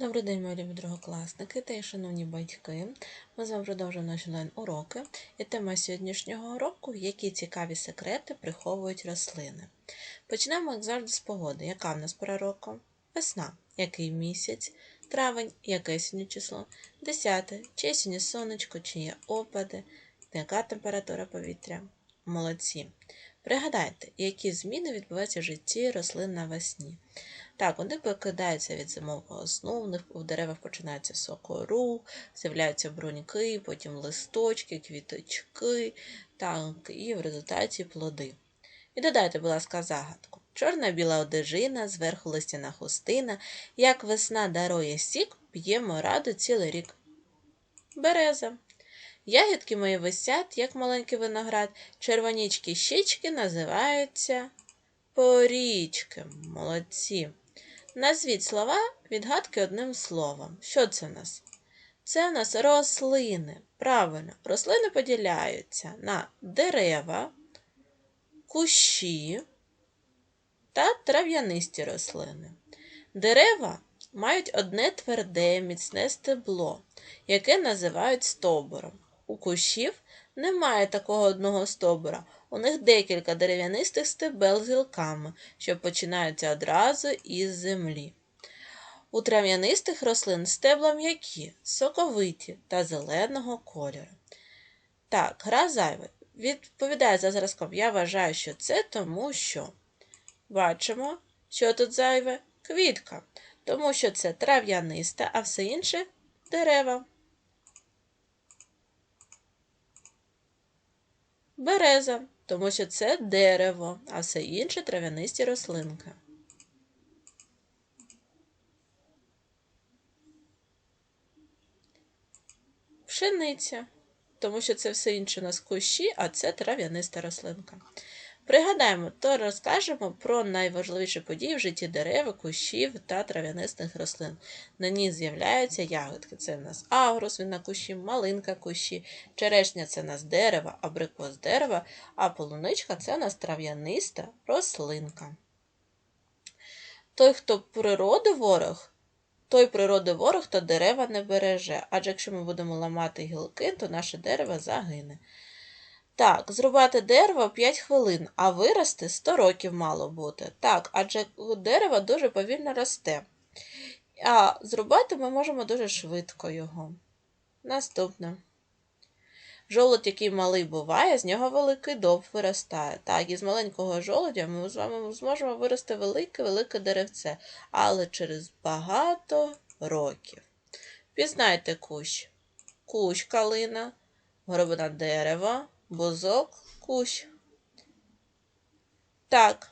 Добрий день, мої любі другокласники та й шановні батьки. Ми з вами продовжуємо наші онлайн-уроки. І тема сьогоднішнього уроку які цікаві секрети приховують рослини. Почнемо, як завжди, з погоди. Яка в нас пора року? Весна. Який місяць? Травень, яке сьогодні число? 10. Чи сьогодні сонечко, чи є опади, яка температура повітря? Молодці. Пригадайте, які зміни відбуваються в житті рослин навесні. Так, вони покидаються від зимового сну, в них у деревах починається сокорух, з'являються бруньки, потім листочки, квіточки, так, і в результаті плоди. І додайте, будь ласка, загадку. Чорна біла одежина, зверху листяна хустина, як весна дарує сік, п'ємо раду цілий рік. Береза. Ягідки мої висять, як маленький виноград, червонічки щічки називаються порічки. Молодці. Назвіть слова відгадки одним словом. Що це в нас? Це в нас рослини. Правильно, рослини поділяються на дерева, кущі та трав'янисті рослини. Дерева мають одне тверде, міцне стебло, яке називають стовбуром. У кущів немає такого одного стовбура. У них декілька дерев'янистих стебел з гілками, що починаються одразу із землі. У трав'янистих рослин стебла м'які, соковиті та зеленого кольору. Так, гра зайве. Відповідає за зразком. Я вважаю, що це тому, що бачимо, що тут зайве квітка, тому що це трав'яниста, а все інше дерева. Береза, тому що це дерево, а все інше трав'янисті рослинки. Пшениця, тому що це все інше у нас кущі, а це трав'яниста рослинка. Пригадаємо, то розкажемо про найважливіші події в житті дерев, кущів та трав'янистих рослин. На ній з'являються ягодки. Це в нас агрус, він на кущі, малинка кущі, черешня це в нас дерево, абрикос дерева, а полуничка це у нас трав'яниста рослинка. Той, хто природи ворог, той природи ворог, то дерева не береже, адже якщо ми будемо ламати гілки, то наше дерево загине. Так, зрубати дерево 5 хвилин, а вирости 100 років мало бути. Так, адже дерево дуже повільно росте. А зрубати ми можемо дуже швидко його. Наступне. Жолудь, який малий буває, з нього великий доб виростає. Так, із маленького жолудя ми з вами зможемо вирости велике-велике деревце, але через багато років. Пізнайте кущ. Кущ калина, горобина дерева бузок, кущ. Так,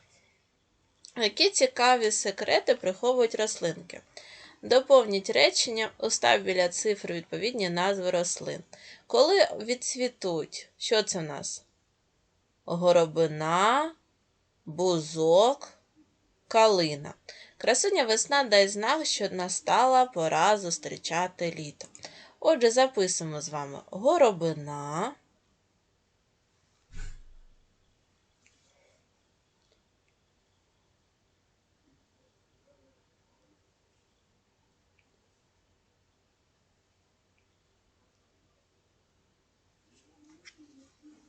які цікаві секрети приховують рослинки? Доповніть речення, устав біля цифр відповідні назви рослин. Коли відцвітуть, що це в нас? Горобина, бузок, калина. Красуня весна дай знак, що настала пора зустрічати літо. Отже, записуємо з вами горобина.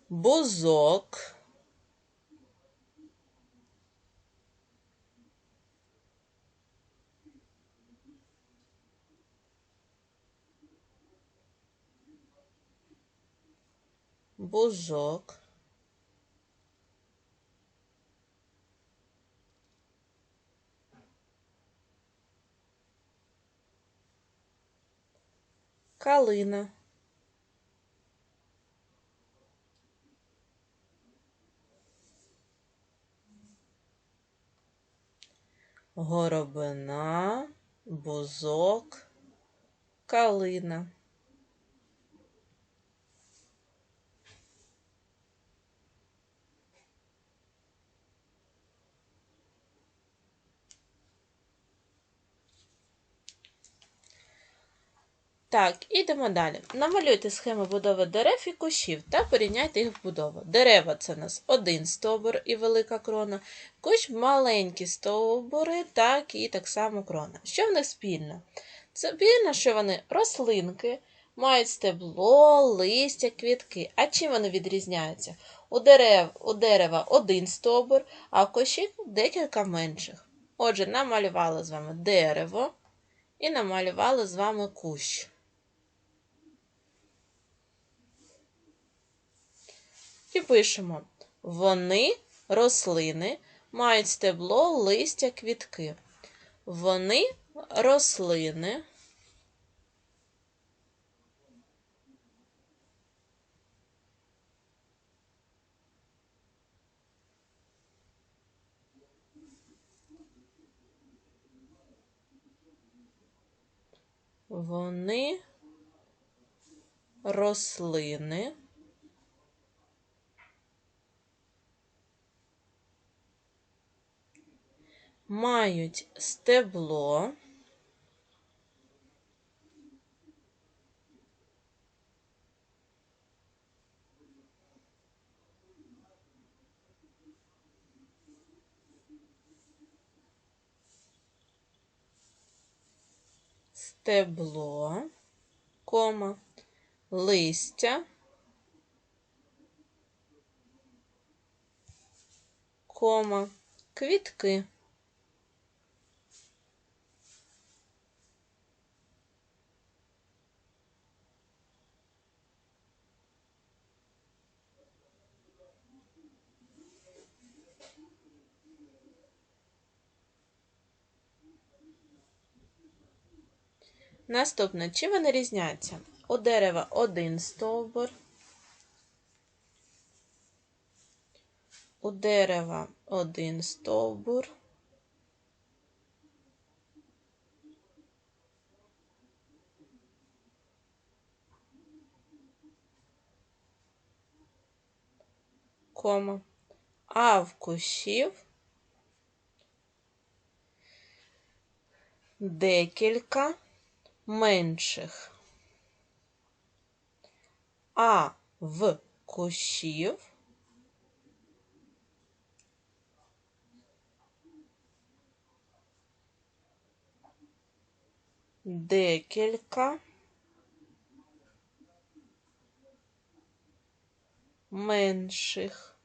Бузок, бузок, калина. Горобина, бузок, калина. Так, ідемо далі. Намалюйте схему будови дерев і кущів та порівняйте їх в будову. Дерева це у нас один стовбур і велика крона, кущ маленькі стовбури, так і так само крона. Що в них спільно? Це вірно, що вони рослинки, мають стебло, листя, квітки. А чим вони відрізняються? У дерев, у дерева один стовбур, а в кущів декілька менших. Отже, намалювали з вами дерево і намалювали з вами кущ. І пишемо: вони рослини, мають стебло, листя, квітки. Вони рослини. Вони рослини. Мають стебло. Стебло, кома, листя, кома, квітки. Наступне, чим вони різняться? У дерева один стовбур, у дерева один стовбур, кома, а в кущів декілька менших, а в кущів декілька менших.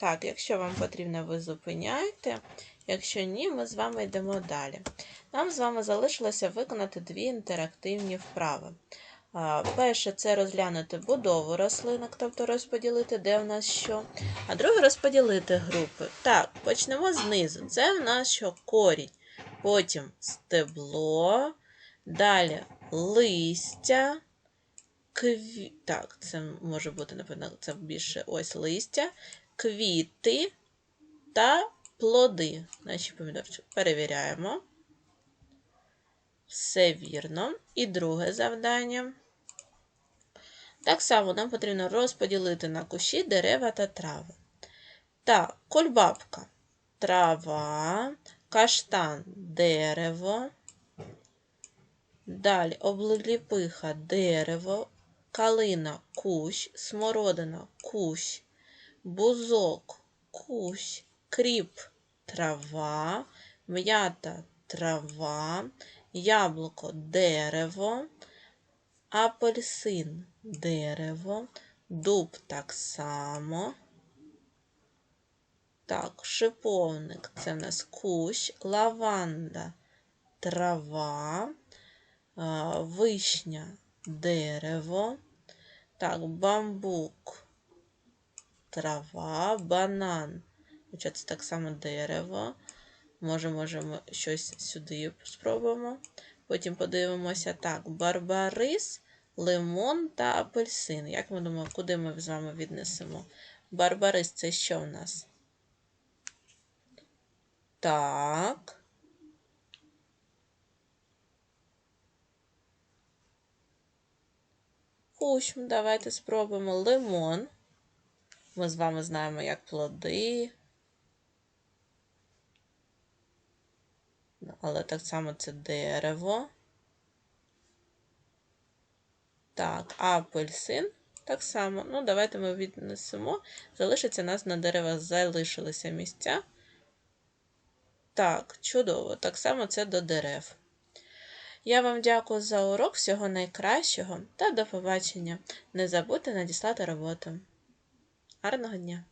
Так, якщо вам потрібно, ви зупиняєте. Якщо ні, ми з вами йдемо далі. Нам з вами залишилося виконати дві інтерактивні вправи. Перше це розглянути будову рослинок, тобто розподілити, де в нас що. А друге розподілити групи. Так, почнемо знизу. Це в нас що корінь, потім стебло, далі листя. Кві... Так, це може бути, напевно, це більше ось листя, квіти та плоди. Наші помідорчики перевіряємо. Все вірно. І друге завдання. Так само нам потрібно розподілити на кущі дерева та трави. Так, кульбабка трава, каштан дерево. Далі обліпиха дерево, калина кущ, смородина кущ, бузок кущ, кріп трава, м'ята трава, яблуко дерево, апельсин дерево, дуб так само. Так, шиповник це в нас кущ, лаванда трава, вишня дерево. Так, бамбук, трава, банан. Хоча це так само дерево. Може, можемо щось сюди спробуємо. Потім подивимося так: барбарис, лимон та апельсин. Як ми думаємо, куди ми з вами віднесемо? Барбарис це що в нас? Так. Кущ, давайте спробуємо лимон. Ми з вами знаємо, як плоди. Але так само це дерево. Так, апельсин так само. Ну, давайте ми віднесемо. Залишиться нас на деревах залишилися місця. Так, чудово, так само це до дерев. Я вам дякую за урок, всього найкращого та до побачення. Не забудьте надіслати роботу. Гарного дня!